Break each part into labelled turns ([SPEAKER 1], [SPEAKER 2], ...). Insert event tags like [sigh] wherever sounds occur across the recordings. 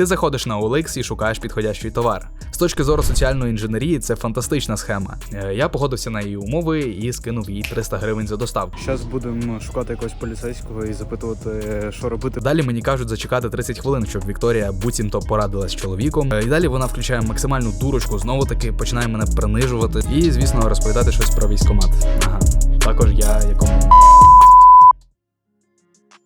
[SPEAKER 1] Ти заходиш на OLX і шукаєш підходящий товар. З точки зору соціальної інженерії, це фантастична схема. Е, Я погодився на її умови і скинув їй 300 гривень за доставку.
[SPEAKER 2] Зараз будемо шукати якогось поліцейського і запитувати, що робити.
[SPEAKER 1] Далі мені кажуть зачекати 30 хвилин, щоб Вікторія буцімто порадилась з чоловіком. Е, І далі вона включає максимальну дурочку, знову таки починає мене принижувати. І, звісно, розповідати щось про військомат. Ага. Також я якому.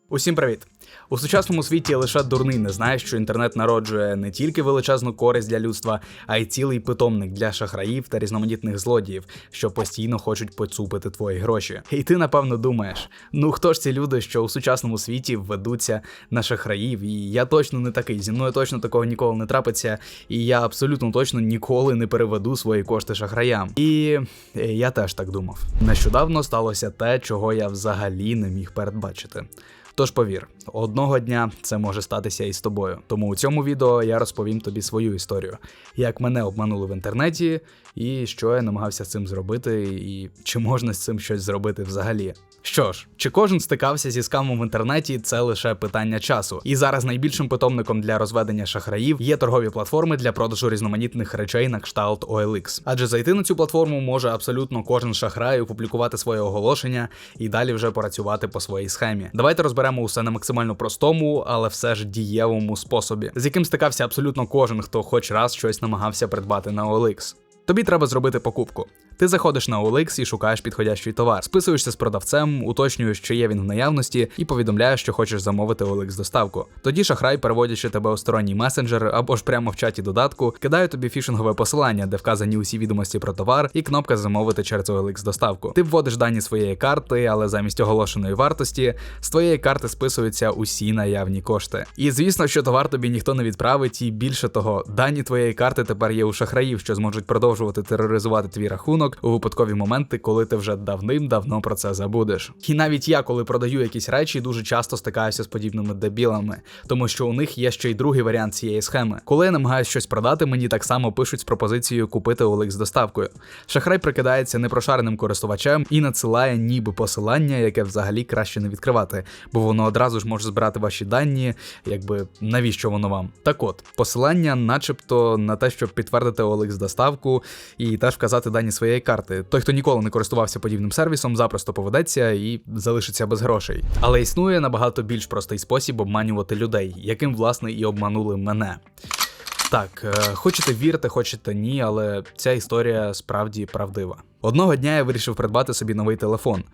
[SPEAKER 1] Усім привіт! У сучасному світі лише дурний не знає, що інтернет народжує не тільки величезну користь для людства, а й цілий питомник для шахраїв та різноманітних злодіїв, що постійно хочуть поцупити твої гроші. І ти напевно думаєш: ну хто ж ці люди, що у сучасному світі ведуться на шахраїв? І я точно не такий. Зі мною точно такого ніколи не трапиться, і я абсолютно точно ніколи не переведу свої кошти шахраям. І е, я теж так думав. Нещодавно сталося те, чого я взагалі не міг передбачити. Тож повір, одного дня це може статися і з тобою. Тому у цьому відео я розповім тобі свою історію, як мене обманули в інтернеті, і що я намагався з цим зробити, і чи можна з цим щось зробити взагалі. Що ж, чи кожен стикався зі скамом в інтернеті, це лише питання часу. І зараз найбільшим питомником для розведення шахраїв є торгові платформи для продажу різноманітних речей на кшталт OLX. Адже зайти на цю платформу може абсолютно кожен шахрай, опублікувати своє оголошення і далі вже працювати по своїй схемі. Давайте розберемо усе на максимально простому, але все ж дієвому способі, з яким стикався абсолютно кожен, хто хоч раз щось намагався придбати на OLX. Тобі треба зробити покупку. Ти заходиш на OLX і шукаєш підходящий товар, списуєшся з продавцем, уточнюєш, чи є він в наявності, і повідомляєш, що хочеш замовити OLX доставку. Тоді шахрай, переводячи тебе у сторонній месенджер або ж прямо в чаті додатку, кидає тобі фішингове посилання, де вказані усі відомості про товар, і кнопка замовити через OLX доставку. Ти вводиш дані своєї карти, але замість оголошеної вартості з твоєї карти списуються усі наявні кошти. І звісно, що товар тобі ніхто не відправить, і більше того, дані твоєї карти тепер є у шахраїв, що зможуть продовжувати тероризувати твій рахунок у випадкові моменти, коли ти вже давним-давно про це забудеш. І навіть я, коли продаю якісь речі, дуже часто стикаюся з подібними дебілами, тому що у них є ще й другий варіант цієї схеми. Коли я намагаюся щось продати, мені так само пишуть з пропозицією купити OLX з доставкою. Шахрай прикидається непрошареним користувачем і надсилає ніби посилання, яке взагалі краще не відкривати, бо воно одразу ж може збирати ваші дані, якби навіщо воно вам. Так от, посилання, начебто, на те, щоб підтвердити OLX доставку і теж вказати дані своєї карти. Той, хто ніколи не користувався подібним сервісом, запросто поведеться і залишиться без грошей. Але існує набагато більш простий спосіб обманювати людей, яким власне і обманули мене. Так, е, хочете вірте, хочете ні, але ця історія справді правдива. Одного дня я вирішив придбати собі новий телефон.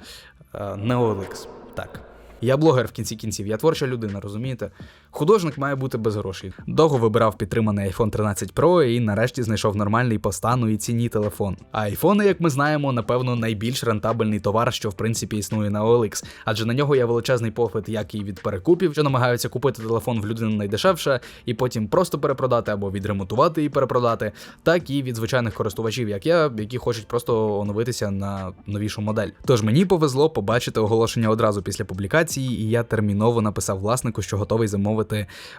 [SPEAKER 1] Е, Так. Я блогер в кінці кінців, я творча людина, розумієте? Художник має бути без грошей. Довго вибирав підтриманий iPhone 13 Pro і нарешті знайшов нормальний по стану і ціні телефон. А айфони, як ми знаємо, напевно, найбільш рентабельний товар, що в принципі існує на OLX, адже на нього є величезний попит, як і від перекупів, що намагаються купити телефон в людини найдешевше, і потім просто перепродати або відремонтувати і перепродати, так і від звичайних користувачів, як я, які хочуть просто оновитися на новішу модель. Тож мені повезло побачити оголошення одразу після публікації, і я терміново написав власнику, що готовий замовити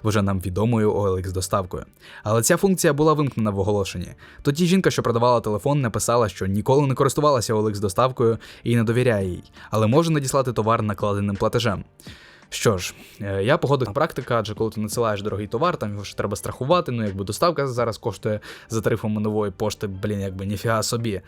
[SPEAKER 1] вже нам відомою OLX доставкою. Але ця функція була вимкнена в оголошенні. Тоді жінка, що продавала телефон, написала, що ніколи не користувалася OLX доставкою і не довіряє їй, але може надіслати товар накладеним платежем. Що ж, е, я погодив на практика, адже коли ти надсилаєш дорогий товар, там його ж треба страхувати. Ну якби доставка зараз коштує за тарифами нової пошти, блін, якби ніфіга собі.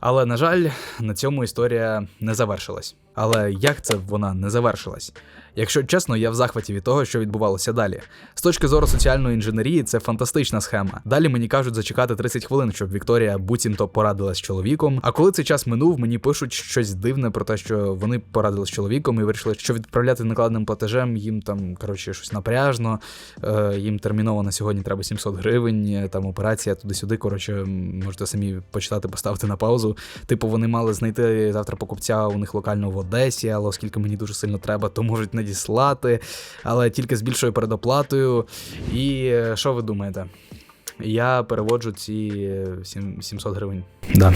[SPEAKER 1] Але на жаль, на цьому історія не завершилась. Але як це вона не завершилась? Якщо чесно, я в захваті від того, що відбувалося далі. З точки зору соціальної інженерії, це фантастична схема. Далі мені кажуть зачекати 30 хвилин, щоб Вікторія буцімто порадилась з чоловіком. А коли цей час минув, мені пишуть щось дивне про те, що вони порадились з чоловіком і вирішили, що відправляти накладним платежем їм там коротше щось напряжно. Е, їм терміново на сьогодні треба 700 гривень. е, Там операція туди-сюди. Коротше, можете самі почитати, поставити на паузу. Типу, вони мали знайти завтра покупця у них локально в Одесі, але оскільки мені дуже сильно треба, то можуть надіслати, але тільки з більшою передоплатою. І е, що ви думаєте? Я переводжу ці е, 700 гривень. Да.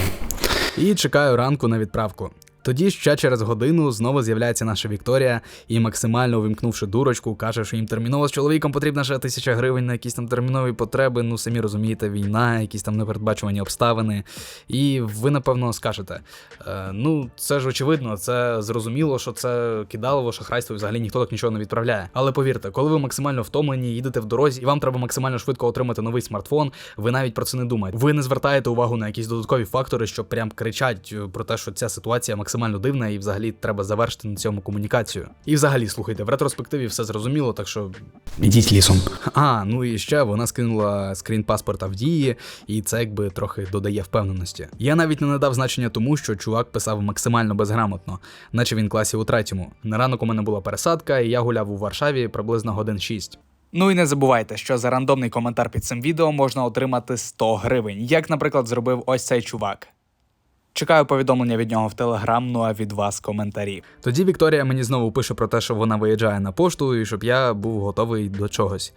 [SPEAKER 1] І чекаю ранку на відправку. Тоді ще через годину знову з'являється наша Вікторія і, максимально увімкнувши дурочку, каже, що їм терміново з чоловіком потрібна ще тисяча гривень на якісь там термінові потреби. Ну самі розумієте, війна, якісь там непередбачувані обставини. І ви напевно скажете: е, ну це ж очевидно, це зрозуміло, що це кидалово, шахрайство, і взагалі ніхто так нічого не відправляє. Але повірте, коли ви максимально втомлені, їдете в дорозі, і вам треба максимально швидко отримати новий смартфон, ви навіть про це не думаєте. Ви не звертаєте увагу на якісь додаткові фактори, що прям кричать е, про те, що ця ситуація максимально дивна, і взагалі треба завершити на цьому комунікацію. І взагалі, слухайте, в ретроспективі все зрозуміло, так що ідіть лісом. А, ну і ще вона скинула скрін паспорта в дії, і це якби трохи додає впевненості. Я навіть не надав значення тому, що чувак писав максимально безграмотно, наче він класів у третьому. На ранок у мене була пересадка, і я гуляв у Варшаві приблизно годин 6. Ну і не забувайте, що за рандомний коментар під цим відео можна отримати 100 гривень, як, наприклад, зробив ось цей чувак. Чекаю повідомлення від нього в Телеграм, ну а від вас коментарі. Тоді Вікторія мені знову пише про те, що вона виїжджає на пошту і щоб я був готовий до чогось.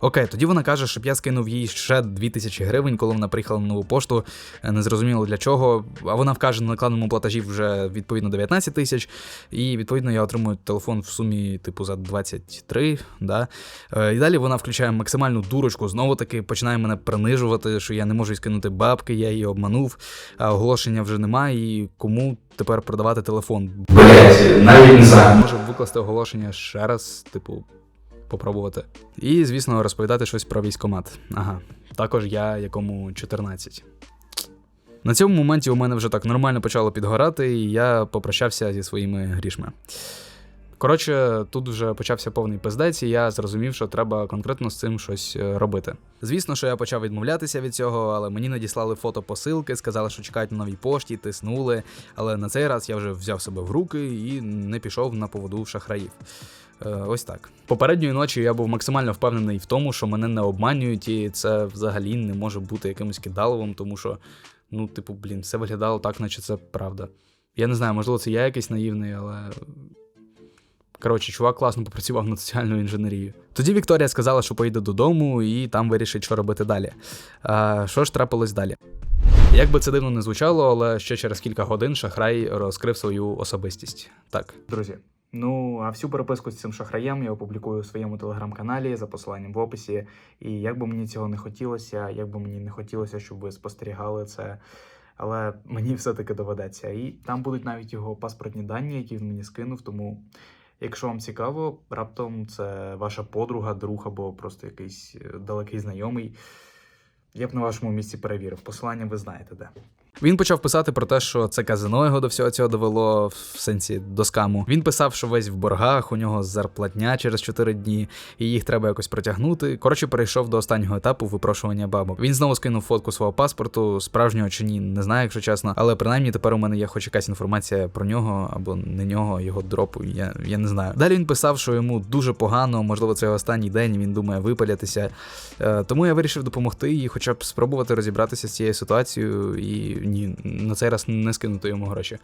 [SPEAKER 1] Окей, тоді вона каже, щоб я скинув їй ще 2000 гривень, коли вона приїхала на нову пошту. Е, Не зрозуміло для чого. А вона вкаже на накладному платежі вже відповідно 19 тисяч. І відповідно я отримую телефон в сумі, типу, за 23. Да? Е, І далі вона включає максимальну дурочку, знову таки починає мене принижувати, що я не можу скинути бабки, я її обманув, а оголошення вже немає, і кому тепер продавати телефон. Блять, навіть не знаю. Може викласти оголошення ще раз, типу, попробувати. І, звісно, розповідати щось про військомат. Ага. Також я, якому 14. На цьому моменті у мене вже так нормально почало підгорати, і я попрощався зі своїми грішми. Коротше, тут вже почався повний пиздець, і я зрозумів, що треба конкретно з цим щось е, робити. Звісно, що я почав відмовлятися від цього, але мені надіслали фото посилки, сказали, що чекають на новій пошті, тиснули. Але на цей раз я вже взяв себе в руки і не пішов на поводу шахраїв. Е, Ось так. Попередньої ночі я був максимально впевнений в тому, що мене не обманюють, і це взагалі не може бути якимось кидаловим, тому що, ну, типу, блін, все виглядало так, наче це правда. Я не знаю, можливо, це я якийсь наївний, але Коротше, чувак класно попрацював над соціальною інженерією. Тоді Вікторія сказала, що поїде додому і там вирішить, що робити далі. А що ж трапилось далі? Як би це дивно не звучало, але ще через кілька годин шахрай розкрив свою особистість. Так, друзі. Ну, а всю переписку з цим шахраєм я опублікую у своєму телеграм-каналі за посиланням в описі. І як би мені цього не хотілося, як би мені не хотілося, щоб ви спостерігали це. Але мені все-таки доведеться. І там будуть навіть його паспортні дані, які він мені скинув. Тому Якщо вам цікаво, раптом це ваша подруга, друг або просто якийсь е, далекий знайомий. Я б на вашому місці перевірив. Посилання ви знаєте де. Він почав писати про те, що це казино його до всього цього довело, в сенсі до скаму. Він писав, що весь в боргах, у нього зарплатня через 4 дні, і їх треба якось протягнути. Коротше, перейшов до останнього етапу випрошування бабок. Він знову скинув фотку свого паспорту, справжнього чи ні, не знаю, якщо чесно. Але принаймні тепер у мене є хоч якась інформація про нього або не нього, його дропу. Я, я не знаю. Далі він писав, що йому дуже погано, можливо, це його останній день. Він думає випалятися. Е, тому я вирішив допомогти і хоча б спробувати розібратися з цією ситуацією і ні, на цей раз не скинути йому гроші.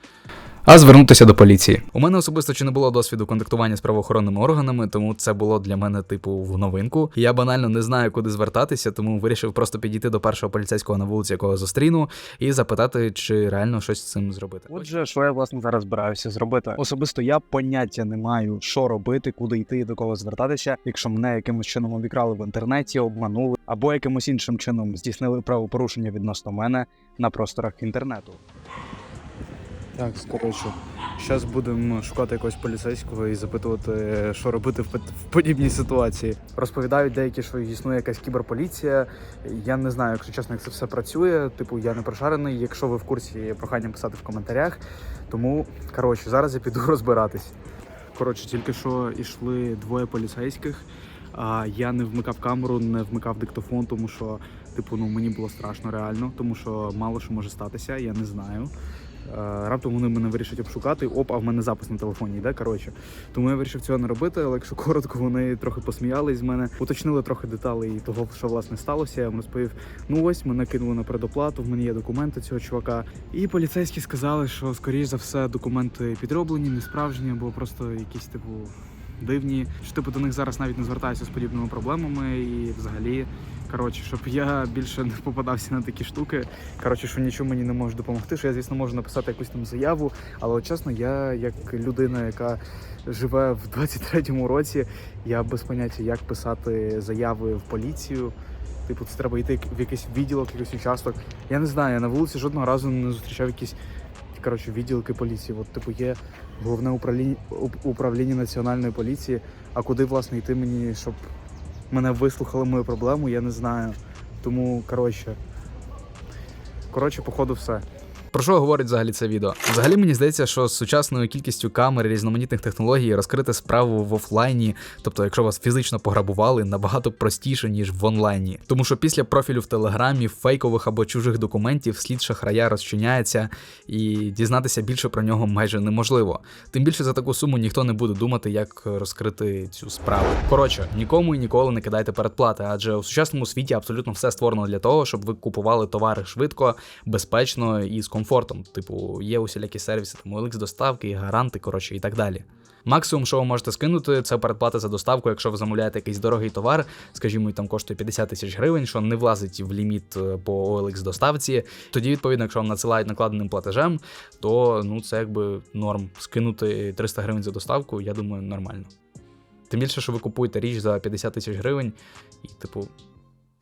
[SPEAKER 1] А звернутися до поліції. У мене особисто чи не було досвіду контактування з правоохоронними органами, тому це було для мене типу в новинку. Я банально не знаю, куди звертатися, тому вирішив просто підійти до першого поліцейського на вулиці, якого зустріну, і запитати, чи реально щось з цим зробити.
[SPEAKER 2] Отже, що я власне зараз збираюся зробити. Особисто я поняття не маю, що робити, куди йти і до кого звертатися, якщо мене якимось чином обікрали в інтернеті, обманули або якимось іншим чином здійснили правопорушення відносно мене на просторах інтернету. Так, коротше, зараз будемо шукати якогось поліцейського і запитувати, що робити в подібній ситуації. Розповідають деякі, що існує якась кіберполіція. Я не знаю, якщо чесно, як це все працює. Типу, я не прошарений. Якщо ви в курсі, прохання писати в коментарях. Тому коротше, зараз я піду [laughs] розбиратись. Коротше, тільки що йшли двоє поліцейських. А я не вмикав камеру, не вмикав диктофон, тому що, типу, ну мені було страшно реально, тому що мало що може статися, я не знаю. Е, Раптом вони мене вирішать обшукати. Оп, а в мене запис на телефоні йде. Коротше, тому я вирішив цього не робити. Але якщо коротко, вони трохи посміялись з мене, уточнили трохи деталей того, що власне сталося. Я їм розповів: ну ось мене кинули на предоплату. В мене є документи цього чувака. І поліцейські сказали, що скоріш за все документи підроблені, не справжні, або просто якісь типу. Дивні, що типу до них зараз навіть не звертаються з подібними проблемами, і взагалі Коротше, щоб я більше не попадався на такі штуки. Коротше, що нічого мені не може допомогти. Що я, звісно, можу написати якусь там заяву, але от, чесно, я як людина, яка живе в 23-му році, я без поняття, як писати заяви в поліцію. Типу, це треба йти в якийсь відділок, якийсь участок. Я не знаю, я на вулиці жодного разу не зустрічав якісь коротше, відділки поліції. От, типу, є головне управління, управління національної поліції. А куди, власне, йти мені, щоб мене вислухали мою проблему, я не знаю. Тому, коротше, коротше, походу, все.
[SPEAKER 1] Про що говорить взагалі це відео? Взагалі мені здається, що з сучасною кількістю камер і різноманітних технологій розкрити справу в офлайні, тобто якщо вас фізично пограбували, набагато простіше, ніж в онлайні. Тому що після профілю в телеграмі, фейкових або чужих документів слід шахрая розчиняється, і дізнатися більше про нього майже неможливо. Тим більше за таку суму ніхто не буде думати, як розкрити цю справу. Коротше, нікому і ніколи не кидайте передплати, адже у сучасному світі абсолютно все створено для того, щоб ви купували товари швидко, безпечно і з комфортом. Типу, є усілякі сервіси, там OLX доставки, гаранти, коротше, і так далі. Максимум, що ви можете скинути, це передплата за доставку, якщо ви замовляєте якийсь дорогий товар, скажімо, там коштує 50 тисяч гривень, що не влазить в ліміт е, по OLX доставці. Тоді, відповідно, якщо вам надсилають накладеним платежем, то ну це якби норм. Скинути 300 гривень за доставку, я думаю, нормально. Тим більше, що ви купуєте річ за 50 тисяч гривень, і, типу,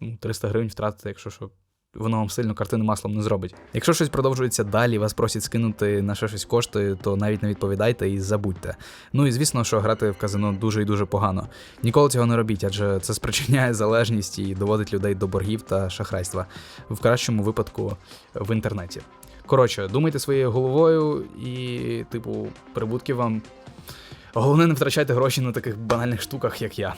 [SPEAKER 1] ну, 300 гривень втратите, якщо що. Воно вам сильно картини маслом не зробить. Якщо щось продовжується далі, вас просять скинути на що щось кошти, то навіть не відповідайте і забудьте. Ну і звісно, що грати в казино дуже і дуже погано. Ніколи цього не робіть, адже це спричиняє залежність і доводить людей до боргів та шахрайства, в кращому випадку в інтернеті. Коротше, думайте своєю головою і, типу, прибутків вам. Головне, не втрачайте гроші на таких банальних штуках, як я.